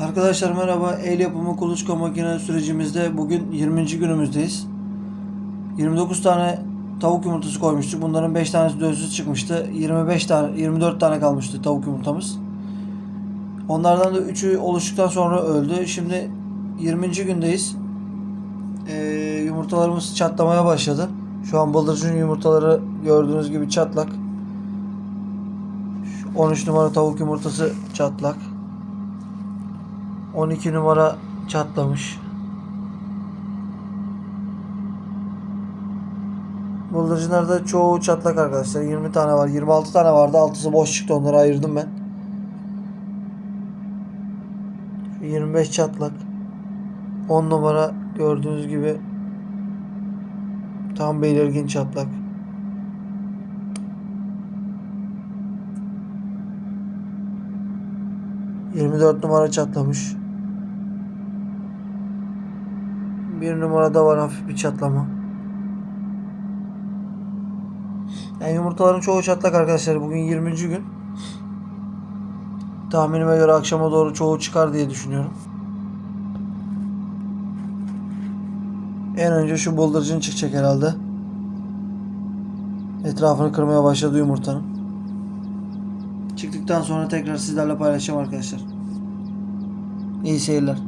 Arkadaşlar merhaba. El yapımı kuluçka makine sürecimizde bugün 20. günümüzdeyiz. 29 tane tavuk yumurtası koymuştuk. Bunların 5 tanesi dölsüz çıkmıştı. 25 tane 24 tane kalmıştı tavuk yumurtamız. Onlardan da 3'ü oluştuktan sonra öldü. Şimdi 20. gündeyiz. Ee, yumurtalarımız çatlamaya başladı. Şu an bıldırcın yumurtaları gördüğünüz gibi çatlak. Şu 13 numara tavuk yumurtası çatlak. 12 numara çatlamış. Bıldırcınlarda çoğu çatlak arkadaşlar. 20 tane var. 26 tane vardı. Altısı boş çıktı. Onları ayırdım ben. Şu 25 çatlak. 10 numara gördüğünüz gibi tam belirgin çatlak. Yirmi dört numara çatlamış. Bir numarada var hafif bir çatlama. Yani yumurtaların çoğu çatlak arkadaşlar. Bugün 20. gün. Tahminime göre akşama doğru çoğu çıkar diye düşünüyorum. En önce şu bıldırcın çıkacak herhalde. Etrafını kırmaya başladı yumurtanın. Çıktıktan sonra tekrar sizlerle paylaşacağım arkadaşlar. İyi seyirler.